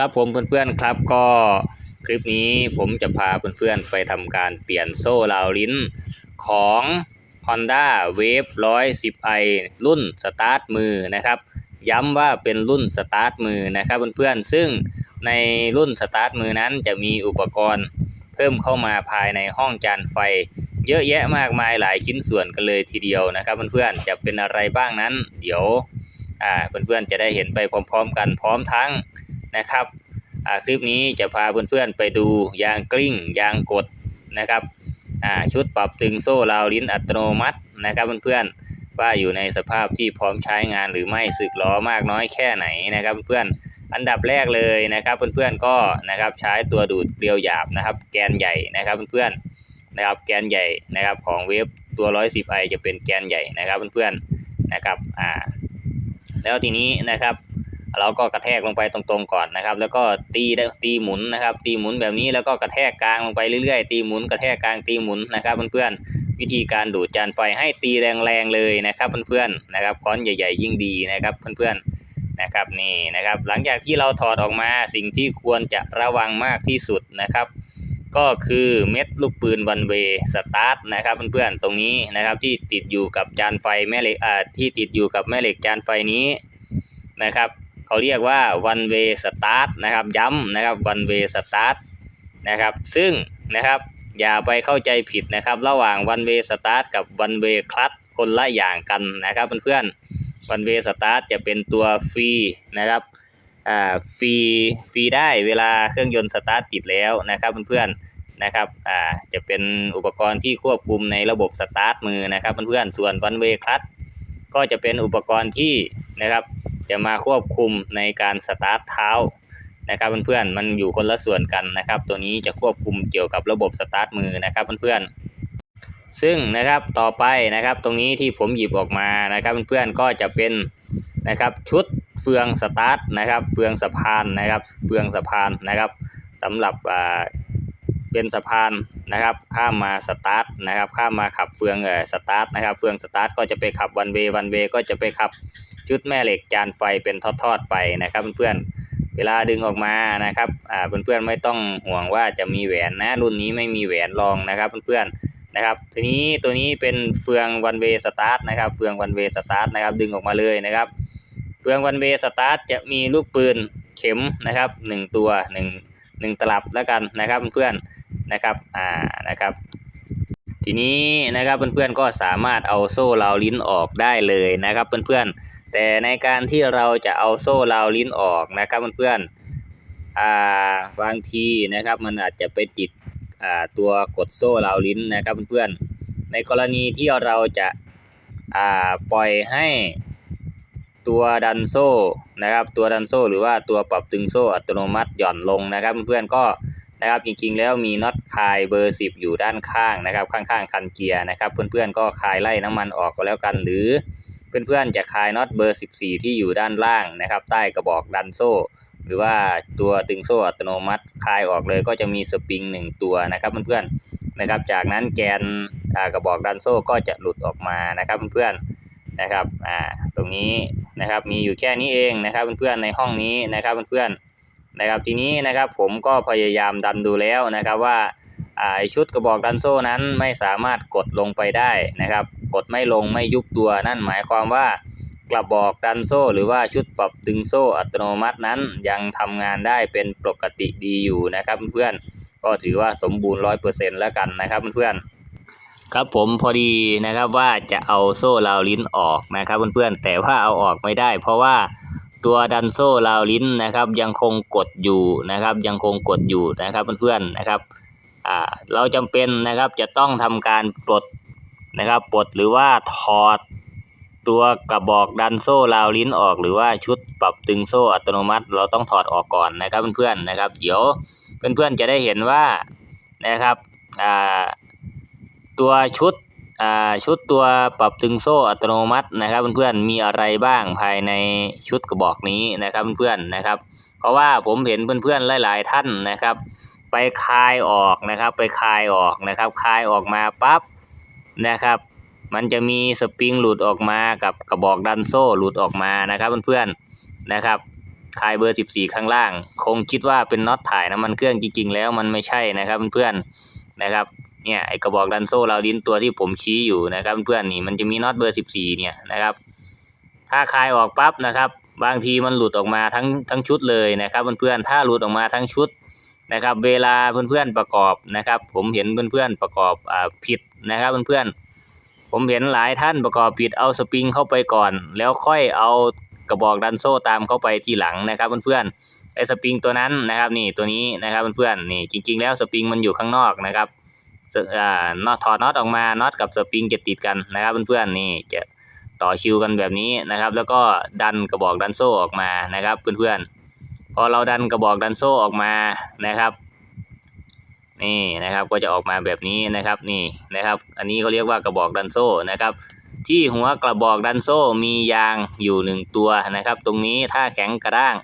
ครับผมเพื่อนๆครับก็คลิปนี้ผมจะพาเพื่อนๆไปทำการเปลี่ยนโซ่ราวลิ้นของ Honda Wave 110i รุ่นสตาร์ทมือนะครับ ย้ำว่าเป็นรุ่นสตาร์ทมือนะครับเพื่อนๆซึ่งในรุ่นสตาร์ทมือนั้นจะมีอุปกรณ์เพิ่มเข้ามาภายในห้องจานไฟ เยอะแยะมากมายหลายชิ้นส่วนกันเลยทีเดียวนะครับเพื่อนๆจะเป็นอะไรบ้างนั้น เดี๋ยวอ่าเพื่อนๆจะได้เห็นไปพร้อม ๆ กันพร้อมทั้ง นะครับคลิปนี้จะพาเพื่อนๆไปดูยางกลิ้งยางกดนะครับชุดปรับตึงโซ่ราวลิ้นอัตโนมัตินะครับเพื่อนๆว่าอยู่ในสภาพที่พร้อมใช้งานหรือไม่สึกล้อมากน้อยแค่ไหนนะครับเพื่อนๆอันดับแรกเลยนะครับเพื่อนๆก็นะครับใช้ตัวดูดเกลียวหยาบนะครับ แกนใหญ่นะครับเพื่อนๆนะครับแกนใหญ่นะครับของเวฟตัว 110i จะเป็นแกนใหญ่นะครับเพื่อนๆนะครับอ่าแล้วทีนี้นะครับ เราก็กระแทกลงไปตรงๆก่อนนะครับ แล้วก็ตีได้ตีหมุนนะครับ ตีหมุนแบบนี้แล้วก็กระแทกกลางลงไปเรื่อยๆ ตีหมุนกระแทกกลางตีหมุนนะครับเพื่อนๆวิธีการดูดจานไฟให้ตีแรงๆเลยนะครับเพื่อนๆนะครับค้อนใหญ่ ๆ ยิ่งดีนะครับเพื่อนๆนะครับนี่นะครับ หลังจากที่เราถอดออกมาสิ่งที่ควรจะระวังมากที่สุดนะครับ ก็คือเม็ดลูกปืนวันเวสตาร์ทนะครับเพื่อนๆตรงนี้นะครับที่ติดอยู่กับจานไฟแม่เหล็กอ่าที่ติดอยู่กับแม่เหล็กจานไฟนี้นะครับ เขาเรียกว่า one way start นะครับ ย้ำนะครับ one way start นะครับ ซึ่งนะครับอย่าไปเข้าใจผิดนะครับ ระหว่าง one way start กับ one way clutch คนละอย่างกันนะครับเพื่อนๆ one way start จะเป็นตัวฟรีนะครับอ่าฟรีฟรีได้เวลาเครื่องยนต์สตาร์ทติดแล้วนะครับเพื่อนๆนะครับ อ่า จะเป็นอุปกรณ์ที่ควบคุมในระบบสตาร์ทมือนะครับเพื่อนๆ ส่วน one way cut ก็จะเป็นอุปกรณ์ที่นะครับ จะมาควบคุมในการสตาร์ทเท้านะครับเพื่อนๆมันอยู่คนละส่วนกันนะครับ ตัวนี้จะควบคุมเกี่ยวกับระบบสตาร์ทมือนะครับเพื่อนๆซึ่งนะครับต่อไปนะครับตรงนี้ที่ผมหยิบออกมานะครับเพื่อนๆก็จะเป็นนะครับชุดเฟืองสตาร์ทนะครับเฟืองสะพานนะครับเฟืองสะพานนะครับสำหรับอ่าเป็นสะพาน นะครับ ข้ามมาสตาร์ทนะครับ ข้ามมาขับเฟืองเออสตาร์ทนะครับ เฟืองสตาร์ทก็จะไปขับวันเววันเวก็จะไปขับชุดแม่เหล็กจานไฟเป็นทอดๆไปนะครับเพื่อนๆ เวลาดึงออกมานะครับอ่าเพื่อนๆไม่ต้องห่วงว่าจะมีแหวนนะรุ่นนี้ไม่มีแหวนรองนะครับเพื่อนๆนะครับ ทีนี้ตัวนี้เป็นเฟืองวันเวสตาร์ทนะครับเฟืองวันเวสตาร์ทนะครับดึงออกมาเลยนะครับ เฟืองวันเวสตาร์ทจะมีลูกปืนเข็มนะครับหนึ่งตัวหนึ่งหนึ่งตลับแล้วกันนะครับเพื่อนๆ นะครับอ่านะครับ ทีนี้นะครับเพื่อนๆก็สามารถเอาโซ่ราวลิ้นออกได้เลยนะครับเพื่อนๆแต่ในการที่เราจะเอาโซ่ราวลิ้นออกนะครับเพื่อนๆอ่าบางทีนะครับมันอาจจะไปติดอ่าตัวกดโซ่ราวลิ้นนะครับเพื่อนๆในกรณีที่เราจะอ่าปล่อยให้ตัวดันโซ่นะครับตัวดันโซ่หรือว่าตัวปรับตึงโซ่อัตโนมัติหย่อนลงนะครับเพื่อนๆก็ นะครับจริงๆ แล้วมีน็อตคายเบอร์ 10 อยู่ด้านข้างนะครับ ข้างๆ คันเกียร์นะครับเพื่อนๆก็คายไล่น้ำมันออกก็แล้วกัน หรือเพื่อนๆจะคายน็อตเบอร์ 14 ที่อยู่ด้านล่างนะครับ ใต้กระบอกดันโซ่ หรือว่าตัวตึงโซ่อัตโนมัติคายออกเลยก็จะมีสปริง 1 ตัวนะครับเพื่อนๆนะครับ จากนั้นแกนกระบอกดันโซ่ก็จะหลุดออกมานะครับเพื่อนๆนะครับอ่าตรงนี้นะครับมีอยู่แค่นี้เองนะครับเพื่อนๆในห้องนี้นะครับเพื่อนๆ นะครับทีนี้นะครับผมก็พยายามดันดูแล้วนะครับว่าไอชุดกระบอกดันโซ่นั้นไม่สามารถกดลงไปได้นะครับ กดไม่ลงไม่ยุบตัวนั่นหมายความว่ากระบอกดันโซ่ หรือว่าชุดปรับดึงโซ่อัตโนมัตินั้นยังทำงานได้เป็นปกติดีอยู่นะครับเพื่อนๆก็ถือว่าสมบูรณ์ร้อยเปอร์เซ็นต์แล้วกันนะครับเพื่อนๆครับผมพอดีนะครับว่าจะเอาโซ่ราวลิ้นออกนะครับเพื่อนๆแต่ว่าเอาออกไม่ได้ เพราะว่า ตัวดันโซ่ราวลิ้นนะครับ ยังคงกดอยู่นะครับ ยังคงกดอยู่นะครับเพื่อนๆนะครับอ่าเราจำเป็นนะครับจะต้องทำการปลดนะครับปลดหรือว่าถอดตัวกระบอกดันโซ่ราวลิ้นออก หรือว่าชุดปรับตึงโซ่อัตโนมัติ เราต้องถอดออกก่อนนะครับเพื่อนๆนะครับเดี๋ยวเพื่อนๆจะได้เห็นว่านะครับตัวชุด ชุดตัวปรับตึงโซ่อัตโนมัตินะครับเพื่อนๆมีอะไรบ้างภายในชุดกระบอกนี้นะครับเพื่อนๆนะครับ เพราะว่าผมเห็นเพื่อนๆหลาย ๆ ท่านนะครับ ไปคลายออกนะครับ ไปคลายออกนะครับคลายออกมาปั๊บนะครับ มันจะมีสปริงหลุดออกมากับกระบอกดันโซ่หลุดออกมานะครับเพื่อนๆนะครับคลายเบอร์ 14 ข้างล่าง คงคิดว่าเป็นน็อตถ่ายน้ำมันเครื่องจริงๆ แล้วมันไม่ใช่นะครับเพื่อนๆนะครับ เนี่ยไอกระบอกดันโซ่ราวลิ้นตัวที่ผมชี้อยู่นะครับ เพื่อนนี่มันจะมีน็อตเบอร์14เนี่ยนะครับ ถ้าคลายออกปั๊บนะครับ บางทีมันหลุดออกมาทั้งทั้งชุดเลยนะครับเพื่อนๆถ้าหลุดออกมาทั้งชุดนะครับ เวลาเพื่อนๆประกอบนะครับ ผมเห็นเพื่อนๆประกอบอ่าผิดนะครับเพื่อนๆผมเห็นหลายท่านประกอบผิดเอาสปริงเข้าไปก่อน แล้วค่อยเอากระบอกดันโซ่ตามเข้าไปทีหลังนะครับเพื่อนๆไอ้สปริงตัวนั้นนะครับนี่ตัวนี้นะครับเพื่อนๆนี่จริง ๆ แล้วสปริงมันอยู่ข้างนอกนะครับ อ่าน็อตถอดน็อตออกมาน็อตกับสปริงจะติดกันนะครับเพื่อนๆนี่จะต่อชิวกันแบบนี้นะครับ แล้วก็ดันกระบอกดันโซ่ออกมานะครับเพื่อนๆพอเราดันกระบอกดันโซ่ออกมานะครับ นี่นะครับก็จะออกมาแบบนี้นะครับนี่นะครับ อันนี้เขาเรียกว่ากระบอกดันโซ่นะครับ ที่หัวกระบอกดันโซ่มียางอยู่หนึ่งตัวนะครับ ตรงนี้ถ้าแข็งกระด้าง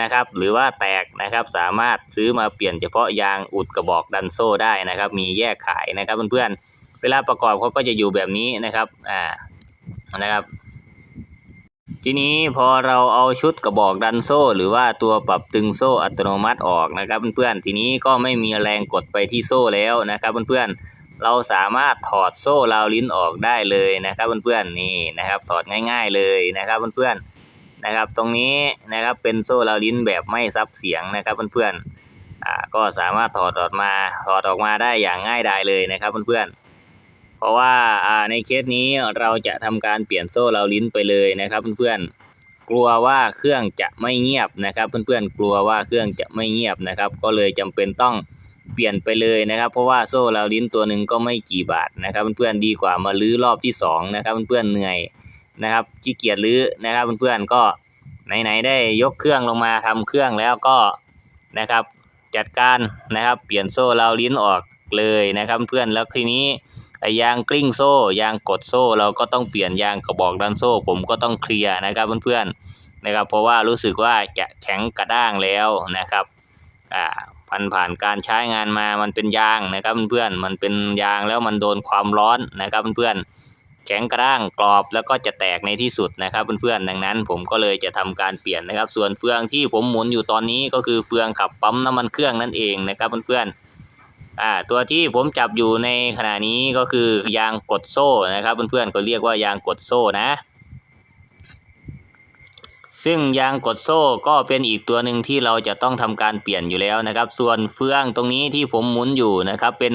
นะครับ หรือว่าแตกนะครับสามารถซื้อมาเปลี่ยนเฉพาะยางอุดกระบอกดันโซ่ได้นะครับ มีแยกขายนะครับเพื่อนๆเวลาประกอบเขาก็จะอยู่แบบนี้นะครับอ่านะครับทีนี้พอเราเอาชุดกระบอกดันโซ่ หรือว่าตัวปรับตึงโซ่อัตโนมัติออกนะครับเพื่อนๆทีนี้ก็ไม่มีแรงกดไปที่โซ่แล้วนะครับเพื่อนๆเราสามารถถอดโซ่ราวลิ้นออกได้เลยนะครับเพื่อนๆนี่นะครับถอดง่าย ๆเลยนะครับเพื่อนๆ นะครับ ตรงนี้นะครับเป็นโซ่ราลิ้นแบบไม่ซับเสียงนะครับเพื่อนๆอ่าก็สามารถถอดออกมาถอดออกมาได้อย่างง่ายดายเลยนะครับเพื่อนๆเพราะว่าอ่าในเคสนี้เราจะทำการเปลี่ยนโซ่ราลิ้นไปเลยนะครับเพื่อนๆกลัวว่าเครื่องจะไม่เงียบนะครับ เพื่อนๆกลัวว่าเครื่องจะไม่เงียบนะครับ ก็เลยจำเป็นต้องเปลี่ยนไปเลยนะครับ เพราะว่าโซ่ราลิ้นตัวหนึ่งก็ไม่กี่บาทนะครับ เพื่อนๆดีกว่ามาลื้อรอบที่สองนะครับเพื่อนๆเหนื่อย นะครับขี้เกียจลื้อนะครับเพื่อนๆก็ไหนๆได้ยกเครื่องลงมาทำเครื่องแล้วก็นะครับจัดการนะครับเปลี่ยนโซ่เราลิ้นออกเลยนะครับเพื่อนแล้วทีนี้ไอ้ยางกลิ้งโซ่ยางกดโซ่เราก็ต้องเปลี่ยนยางกระบอกดันโซ่ ผมก็ต้องเคลียร์นะครับเพื่อนๆนะครับเพราะว่ารู้สึกว่าจะแข็งกระด้างแล้วนะครับอ่าพันผ่านการใช้งานมามันเป็นยางนะครับเพื่อนๆมันเป็นยางแล้วมันโดนความร้อนนะครับเพื่อนๆ แข็งกระด้างกรอบแล้วก็จะแตกในที่สุดนะครับเพื่อนๆดังนั้น ผมก็เลยจะทำการเปลี่ยนนะครับ ส่วนเฟืองที่ผมหมุนอยู่ตอนนี้ก็คือเฟืองขับปั๊มน้ำมันเครื่องนั่นเองนะครับเพื่อนๆอ่าตัวที่ผมจับอยู่ในขณะนี้ก็คือยางกดโซ่นะครับเพื่อนๆก็เรียกว่ายางกดโซ่นะ ซึ่งยางกดโซ่ก็เป็นอีกตัวหนึ่งที่เราจะต้องทำการเปลี่ยนอยู่แล้วนะครับ ส่วนเฟืองตรงนี้ที่ผมหมุนอยู่นะครับเป็น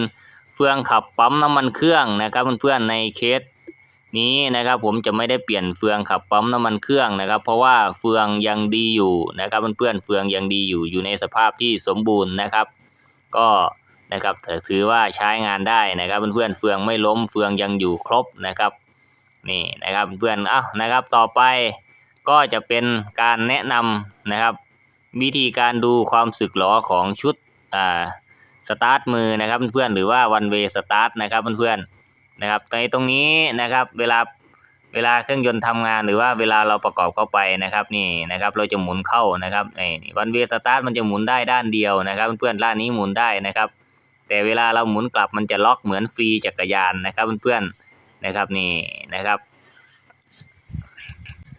เฟืองขับปั๊มน้ำมันเครื่องนะครับเพื่อนๆในเคส นี้นะครับผมจะไม่ได้เปลี่ยนเฟืองขับปั๊มน้ำมันเครื่องนะครับ เพราะว่าเฟืองยังดีอยู่นะครับเพื่อนๆเฟืองยังดีอยู่อยู่ในสภาพที่สมบูรณ์นะครับ ก็นะครับถือว่าใช้งานได้นะครับเพื่อนๆเฟืองไม่ล้มเฟืองยังอยู่ครบนะครับนี่นะครับเพื่อนอ้าวนะครับต่อไปก็จะเป็นการแนะนำนะครับ วิธีการดูความสึกหรอของชุดอ่าสตาร์ทมือนะครับเพื่อนๆหรือว่าวันเวสตาร์ทนะครับเพื่อนๆ นะครับในตรงนี้นะครับเวลาเวลาเครื่องยนต์ทำงานหรือว่าเวลาเราประกอบเข้าไปนะครับนี่นะครับเราจะหมุนเข้านะครับนี่วันเวสตาร์ทมันจะหมุนได้ด้านเดียวนะครับเพื่อนๆด้านนี้หมุนได้นะครับ แต่เวลาเราหมุนกลับมันจะล็อกเหมือนฟรีจักรยานนะครับเพื่อนๆนะครับนี่นะครับ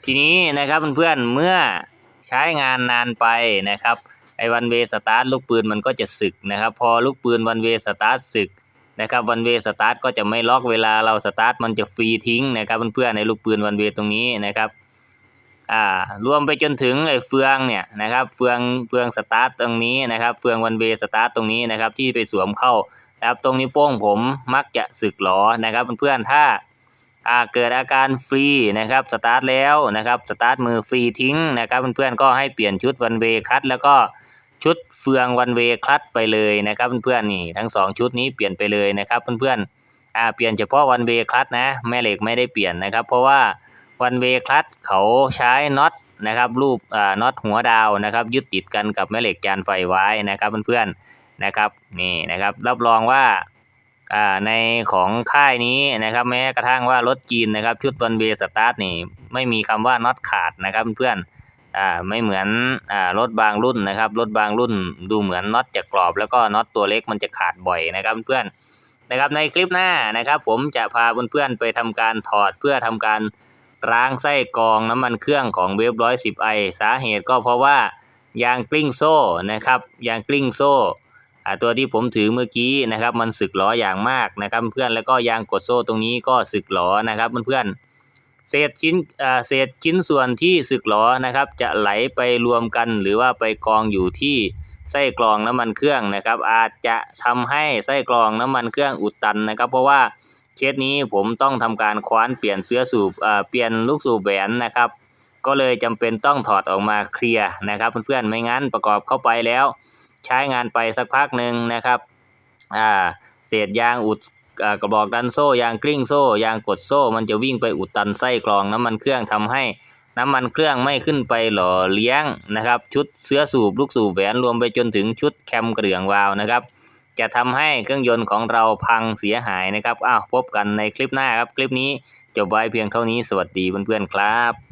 ทีนี้นะครับเพื่อนๆเมื่อใช้งานนานไปนะครับไอ้วันเวสตาร์ทลูกปืนมันก็จะสึกนะครับ พอลูกปืนวันเวสตาร์ทสึก นะครับวันเวสตาร์ทก็จะไม่ล็อกเวลาเราสตาร์ทมันจะฟรีทิ้งนะครับเพื่อนๆในลูกปืนวันเวตรงนี้นะครับอ่ารวมไปจนถึงไอ้เฟืองเนี่ยนะครับเฟืองเฟืองสตาร์ทตรงนี้นะครับเฟืองวันเวสตาร์ทตรงนี้นะครับที่ไปสวมเข้านะครับตรงนิ้โป้งผมมักจะสึกหรอนะครับเพื่อนๆถ้าอ่าเกิดอาการฟรีนะครับสตาร์ทแล้วนะครับสตาร์ทมือฟรีทิ้งนะครับเพื่อนๆก็ให้เปลี่ยนชุดวันเวคัตแล้วก็ ชุดเฟืองวันเวคลัตไปเลยนะครับเพื่อนๆนี่ทั้งสองชุดนี้เปลี่ยนไปเลยนะครับเพื่อนๆอ่าเปลี่ยนเฉพาะวันเวคลัตนะแม่เหล็กไม่ได้เปลี่ยนนะครับ เพราะว่าวันเวคลัตเขาใช้น็อตนะครับรูปอ่าน็อตหัวดาวนะครับยึดติดกันกับแม่เหล็กจานไฟไว้นะครับเพื่อนๆนะครับนี่นะครับรับรองว่าอ่าในของค่ายนี้นะครับแม้กระทั่งว่ารถจีนนะครับชุดวันเวสตาร์ทนี่ไม่มีคำว่าน็อตขาดนะครับเพื่อนๆ อ่าไม่เหมือนอ่ารถบางรุ่นนะครับรถบางรุ่นดูเหมือนน็อตจะกรอบแล้วก็น็อตตัวเล็กมันจะขาดบ่อยนะครับเพื่อนนะครับในคลิปหน้านะครับ ผมจะพาเพื่อนๆไปทำการถอดเพื่อทำการล้างไส้กรองน้ำมันเครื่องของเวฟร้อยสิบไอสาเหตุก็เพราะว่ายางกลิ้งโซ่นะครับยางกลิ้งโซ่อ่าตัวที่ผมถือเมื่อกี้นะครับ มันสึกหลออย่างมากนะครับ เพื่อนแล้วก็ยางกดโซ่ตรงนี้ก็สึกหลอนะครับเพื่อนๆ เศษชิ้นเศษชิ้นส่วนที่สึกหลอนะครับ จะไหลไปรวมกันหรือว่าไปกองอยู่ที่ไส้กรองน้ำมันเครื่องนะครับ อาจจะทำให้ไส้กรองน้ำมันเครื่องอุดตันนะครับ เพราะว่าเคสนี้ผมต้องทำการคว้านเปลี่ยนเสื้อสูบเปลี่ยนลูกสูบแหวนนะครับ ก็เลยจำเป็นต้องถอดออกมาเคลียร์นะครับเพื่อนๆไม่งั้นประกอบเข้าไปแล้ว ใช้งานไปสักพักหนึ่งนะครับอ่าเศษยางอุด กระบอกดันโซ่ยางกลิ้งโซ่ยางกดโซ่ มันจะวิ่งไปอุดตันไส้กรองน้ำมันเครื่องทำให้น้ำมันเครื่องไม่ขึ้นไปหล่อเลี้ยงนะครับ ชุดเสื้อสูบลูกสูบแหวนรวมไปจนถึงชุดแคมกระเดื่องวาล์วนะครับ จะทำให้เครื่องยนต์ของเราพังเสียหายนะครับอ้าวพบกันในคลิปหน้าครับ คลิปนี้จบไว้เพียงเท่านี้สวัสดีเพื่อนๆครับ